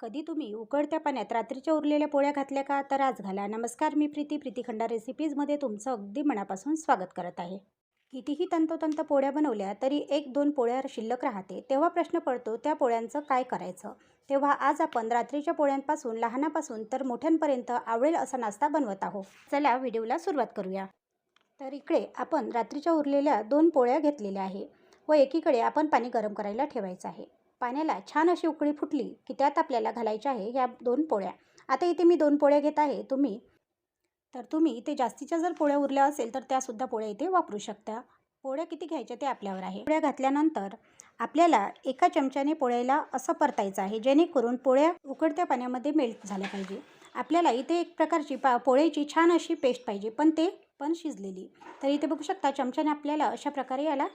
कधी तुम्ही उकळत्या पाण्यात रात्रीच्या उरलेल्या पोळ्या घातल्या का? तर आज घाला. नमस्कार मी प्रीती. प्रीती खंडा रेसिपीजमध्ये तुमचं अगदी मनापासून स्वागत करत आहे. कितीही तंतोतंत पोळ्या बनवल्या तरी एक दोन पोळ्या शिल्लक राहते. तेव्हा प्रश्न पडतो त्या पोळ्यांचं काय करायचं? तेव्हा आज आपण रात्रीच्या पोळ्यांपासून लहानापासून तर मोठ्यांपर्यंत आवडेल असा नाश्ता बनवत आहोत. चला व्हिडिओला सुरुवात करूया. तर इकडे आपण रात्रीच्या उरलेल्या दोन पोळ्या घेतलेल्या आहे व एकीकडे आपण पाणी गरम करायला ठेवायचं आहे. पाण्याला छान अशी उकळी फुटली की त्यात आपल्याला घालायच्या आहे ह्या दोन पोळ्या. आता इथे मी दोन पोळ्या घेत आहे. तुम्ही तर तुम्ही इथे जास्तीच्या जर पोळ्या उरल्या असेल तर त्यासुद्धा पोळ्या इथे वापरू शकता. पोळ्या किती घ्यायच्या ते आपल्यावर आहे. पोळ्या घातल्यानंतर आपल्याला एका चमच्याने पोळ्याला असं परतायचं आहे जेणेकरून पोळ्या उकडत्या पाण्यामध्ये मेल्ट झाल्या पाहिजे. आपल्याला इथे एक प्रकारची पा पोळ्याची छान अशी पेस्ट पाहिजे पण ते पण शिजलेली. तर इथे बघू शकता चमच्याने आपल्याला अशा प्रकारे याला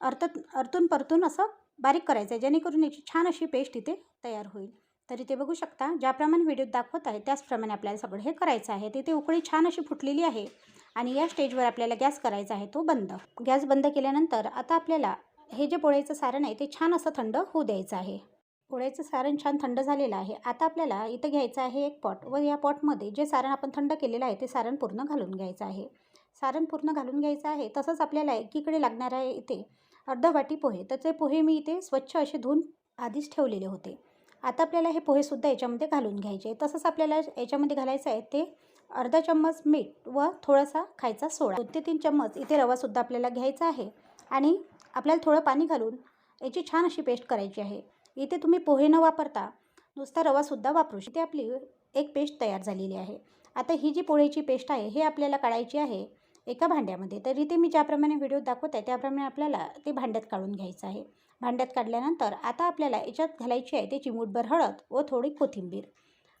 अर्थ अर्तून परतून असं बारीक करायचं आहे जेणेकरून याची छान अशी पेस्ट इथे तयार होईल. तर इथे बघू शकता ज्याप्रमाणे व्हिडिओत दाखवत आहे त्याचप्रमाणे आपल्याला सगळं हे करायचं आहे. तिथे उकळी छान अशी फुटलेली आहे आणि या स्टेजवर आपल्याला गॅस करायचा आहे तो बंद. गॅस बंद केल्यानंतर आता आपल्याला हे जे पोळ्याचं सारण आहे ते छान असं थंड होऊ द्यायचं आहे. पोळ्याचं सारण छान थंड झालेलं आहे. आता आपल्याला इथं घ्यायचं आहे एक पॉट व या पॉटमध्ये जे सारण आपण थंड केलेलं आहे ते सारण पूर्ण घालून घ्यायचं आहे. सारण पूर्ण घालून घ्यायचं आहे तसंच आपल्याला एकीकडे लागणार आहे इथे अर्धा वाटी पोहे. तर ते पोहे मी इथे स्वच्छ असे धुवून आधीच ठेवलेले होते. आता आपल्याला हे पोहेसुद्धा याच्यामध्ये घालून घ्यायचे तसंच आपल्याला याच्यामध्ये घालायचं आहे ते अर्धा चम्मच मीठ व थोडासा खायचा सोडा. दोन ते तीन चम्मच इथे रवासुद्धा आपल्याला घ्यायचा आहे आणि आपल्याला थोडं पाणी घालून याची छान अशी पेस्ट करायची आहे. इथे तुम्ही पोहे न वापरता नुसता रवासुद्धा वापरू शकता आपली एक पेस्ट तयार झालेली आहे. आता ही जी पोळीची पेस्ट आहे हे आपल्याला काढायची आहे. एका भांड्यामध्ये. तर इथे मी ज्याप्रमाणे व्हिडिओ दाखवत आहे त्याप्रमाणे आपल्याला ते भांड्यात काढून घ्यायचं आहे. भांड्यात काढल्यानंतर आता आपल्याला याच्यात घालायची आहे ते चिमूटभर हळद व थोडी कोथिंबीर.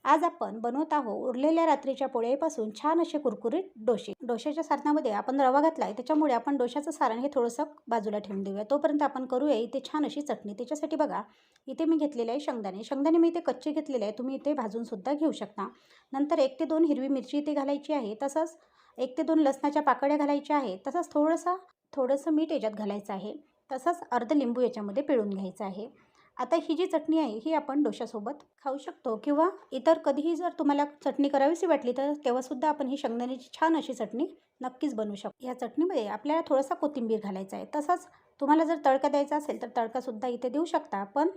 आज आपण बनवत आहोत उरलेल्या रात्रीच्या पोळ्यापासून छान असे कुरकुरीत डोसे. डोशाच्या सारणामध्ये आपण रवा घातला आहे त्याच्यामुळे आपण डोशाचं सारण हे थोडंसं बाजूला ठेवून देऊया. तोपर्यंत आपण करूया इथे छान अशी चटणी. त्याच्यासाठी बघा इथे मी घेतलेले आहे शेंगदाणे. शेंगदाणे मी इथे कच्चे घेतलेले आहे तुम्ही इथे भाजूनसुद्धा घेऊ शकता. नंतर एक ते दोन हिरवी मिरची इथे घालायची आहे. तसंच एक ते दोन लसणाच्या पाकळ्या घालायच्या आहे तसंच थोडंसं थोडंसं मीठ याच्यात घालायचं आहे. तसंच अर्ध लिंबू याच्यामध्ये पिळून घ्यायचं आहे. आता ही जी चटणी आहे ही आपण डोशासोबत खाऊ शकतो किंवा इतर कधीही जर तुम्हाला चटणी करावीशी वाटली तर तेव्हासुद्धा आपण ही शेंगदाण्याची छान अशी चटणी नक्कीच बनवू शकतो. या चटणीमध्ये आपल्याला थोडासा कोथिंबीर घालायचा आहे. तसंच तुम्हाला जर तडका द्यायचा असेल तर तडकासुद्धा इथे देऊ शकता. पण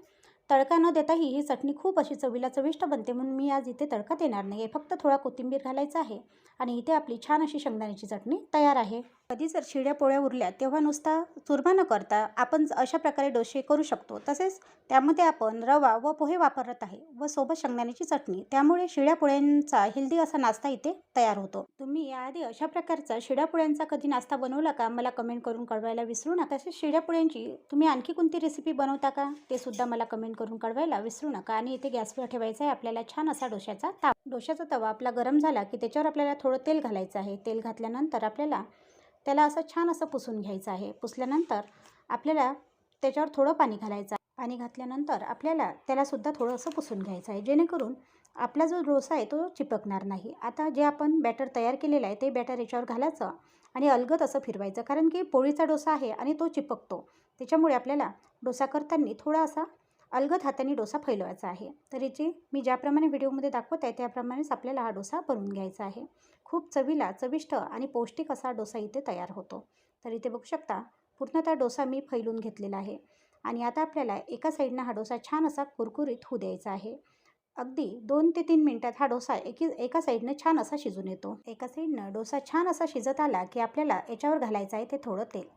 तडका न देताही ही चटणी खूप अशी चवीला चविष्ट बनते म्हणून मी आज इथे तडका देणार नाही. आहे फक्त थोडा कोथिंबीर घालायचा आहे आणि इथे आपली छान अशी शेंगदाण्याची चटणी तयार आहे. कधी जर शिड्या पोळ्या उरल्या तेव्हा नुसता चुरमा न करता आपण अशा प्रकारे डोसे करू शकतो. तसेच त्यामध्ये आपण रवा व पोहे वापरत आहे व सोबत शेंगदाण्याची चटणी. त्यामुळे शिड्या पोळ्यांचा हेल्दी असा नाश्ता इथे तयार होतो. तुम्ही याआधी अशा प्रकारचा शिड्या पोळ्यांचा कधी नाश्ता बनवला का? मला कमेंट करून कळवायला विसरू नका. तसेच शिड्या पोळ्यांची तुम्ही आणखी कोणती रेसिपी बनवता का? ते सुद्धा मला कमेंट करून कळवायला विसरू नका. आणि इथे गॅसवर ठेवायचा आहे. आपल्याला छान असा डोशाचा ताव. डोशाचा तवा आपला गरम झाला की त्याच्यावर आपल्याला थोडं तेल घालायचं आहे. तेल घातल्यानंतर आपल्याला त्याला असं छान असं पुसून घ्यायचं आहे. पुसल्यानंतर आपल्याला त्याच्यावर थोडं पाणी घालायचं पाणी घातल्यानंतर आपल्याला त्यालासुद्धा थोडं असं पुसून घ्यायचं आहे. जेणेकरून आपला जो डोसा आहे तो चिपकणार नाही. आता जे आपण बॅटर तयार केलेलं आहे ते बॅटर याच्यावर घालायचं आणि अलगद असं फिरवायचं. कारण की पोळीचा डोसा आहे आणि तो चिपकतो. त्याच्यामुळे आपल्याला डोसा करताना थोडा असा अलगद हाताने डोसा फैलवायचा आहे. तर याचे मी ज्याप्रमाणे व्हिडिओमध्ये दाखवत आहे त्याप्रमाणेच आपल्याला हा डोसा बनवून घ्यायचा आहे. खूप चवीला चविष्ट आणि पौष्टिक असा डोसा इथे तयार होतो. तर इथे बघू शकता पूर्णतः डोसा मी फैलून घेतलेला आहे. आणि आता आपल्याला एका साईडनं हा डोसा छान असा कुरकुरीत होऊ द्यायचा आहे. अगदी दोन ते तीन मिनटात हा डोसा एकी एका साईडनं छान असा शिजून येतो. एका साईडनं डोसा छान असा शिजत आला की आपल्याला याच्यावर घालायचं आहे ते थोडं तेल.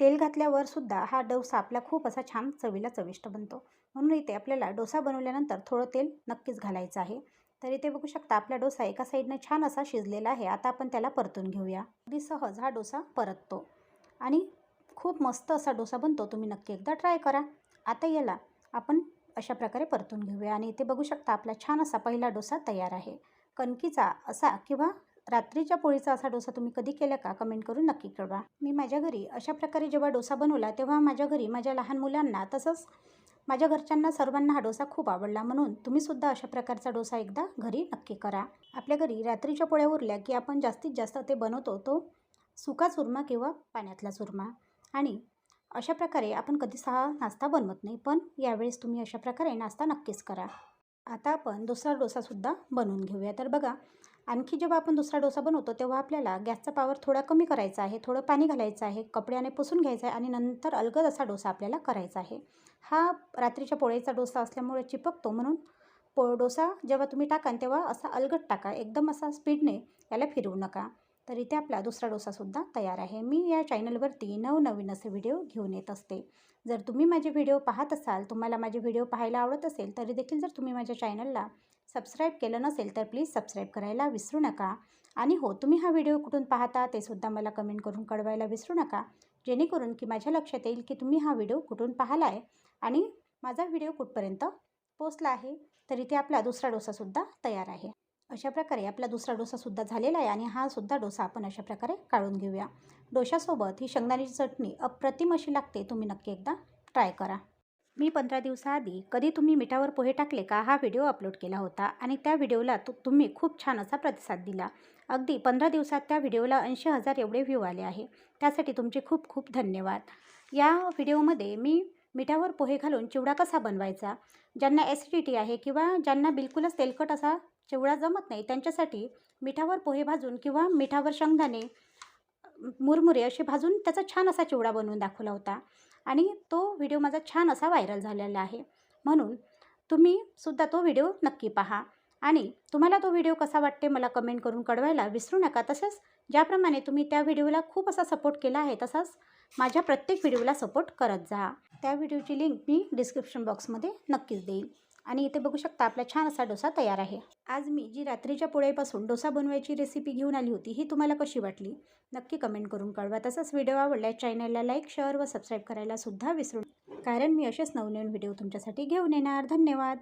तेल घातल्यावर सुद्धा हा डोसा आपला खूप असा छान चवीला चविष्ट बनतो. म्हणून इथे आपल्याला डोसा बनवल्यानंतर थोडं तेल नक्कीच घालायचं आहे. तर इथे बघू शकता आपला डोसा एका साईडनं छान असा शिजलेला आहे. आता आपण त्याला परतून घेऊया. अगदी सहज हा डोसा परततो. आणि खूप मस्त असा डोसा बनतो. तुम्ही नक्की एकदा ट्राय करा. आता याला आपण अशा प्रकारे परतून घेऊया. आणि इथे बघू शकता आपला छान असा पहिला डोसा तयार आहे. कणकीचा असा किंवा रात्रीच्या पोळीचा असा डोसा तुम्ही कधी केला का? कमेंट करून नक्की कळवा. मी माझ्या घरी अशा प्रकारे जेव्हा डोसा बनवला तेव्हा माझ्या घरी माझ्या लहान मुलांना तसंच माझ्या घरच्यांना सर्वांना हा डोसा खूप आवडला. म्हणून तुम्हीसुद्धा अशा प्रकारचा डोसा एकदा घरी नक्की करा. आपल्या घरी रात्रीच्या पोळ्या उरल्या की आपण जास्तीत जास्त ते बनवतो तो सुका चुरमा किंवा पाण्यातला चुरमा. आणि अशा प्रकारे आपण कधीच हा नाश्ता बनवत नाही पण यावेळेस तुम्ही अशा प्रकारे नाश्ता नक्कीच करा. आता आपण दुसरा डोसासुद्धा बनवून घेऊया. तर बघा आणखी जेव्हा आपण दुसरा डोसा बनवतो तेव्हा आपल्याला गॅसचा पावर थोडा कमी करायचा आहे थोडं पाणी घालायचं आहे कपड्याने पुसून घ्यायचं आहे आणि नंतर अलगद असा डोसा आपल्याला करायचा आहे. हा रात्रीच्या पोळीचा डोसा असल्यामुळे चिपकतो म्हणून पो डोसा जेव्हा तुम्ही टाकाल तेव्हा असा अलगद टाका एकदम असा स्पीडने याला फिरवू नका. तर इथे आपला दुसरा डोसासुद्धा तयार आहे. मी या चॅनलवरती नवनवीन असे व्हिडिओ घेऊन येत असते. जर तुम्ही माझे व्हिडिओ पाहत असाल तुम्हाला माझे व्हिडिओ पाहायला आवडत असेल तरी देखील जर तुम्ही माझ्या चॅनलला सबस्क्राईब केलं नसेल तर प्लीज सबस्क्राईब करायला विसरू नका. आणि हो तुम्ही हा व्हिडिओ कुठून पाहता ते सुद्धा मला कमेंट करून कळवायला विसरू नका. जेणेकरून की माझ्या लक्षात येईल की तुम्ही हा व्हिडिओ कुठून पाहिला आहे आणि माझा व्हिडिओ कुठपर्यंत पोचला आहे तर इथे आपला दुसरा डोसासुद्धा तयार आहे. अशा प्रकारे आपला दुसरा डोसासुद्धा झालेला आहे आणि हा सुद्धा डोसा आपण अशा प्रकारे काढून घेऊया. डोशासोबत ही शेंगदाण्याची चटणी अप्रतिम अशी लागते तुम्ही नक्की एकदा ट्राय करा. मी पंधरा दिवसाआधी कधी तुम्ही मिठावर पोहे टाकले का हा व्हिडिओ अपलोड केला होता आणि त्या व्हिडिओला तु तुम्ही खूप छान असा प्रतिसाद दिला. अगदी पंधरा दिवसात त्या व्हिडिओला ऐंशी हजार एवढे व्ह्यू आले आहे. त्यासाठी तुमचे खूप खूप धन्यवाद. या व्हिडिओमध्ये मी मिठावर पोहे घालून चिवडा कसा बनवायचा ज्यांना ॲसिडिटी आहे किंवा ज्यांना बिलकुलच तेलकट असा चिवडा जमत नाही त्यांच्यासाठी मिठावर पोहे भाजून किंवा मिठावर शेंगदाणे मुरमुरे असे भाजून त्याचा छान असा चिवडा बनवून दाखवला होता. आणि तो व्हिडिओ माझा छान असा व्हायरल झालेला आहे. म्हणून तुम्ही सुद्धा तो व्हिडिओ नक्की पहा. आणि तुम्हाला तो व्हिडिओ कसा वाटते मला कमेंट करून कळवायला विसरू नका. तसेच ज्याप्रमाणे तुम्ही त्या व्हिडिओला खूप असा सपोर्ट केला आहे तसाच माझ्या प्रत्येक व्हिडिओला सपोर्ट करत जा. त्या व्हिडिओची लिंक मी डिस्क्रिप्शन बॉक्समध्ये नक्कीच देईल आणि इथे बघू शकता आपला छान असा डोसा तयार आहे. आज मी जी रात्रीच्या पोळ्यापासून डोसा बनवायची रेसिपी घेऊन आली होती ही तुम्हाला कशी वाटली? नक्की कमेंट करून कळवा. तसंच व्हिडिओ आवडला चॅनलला लाईक शेअर व सबस्क्राईब करायला सुद्धा विसरू कारण मी असेच नवनवीन व्हिडिओ तुमच्यासाठी घेऊन येणार. धन्यवाद!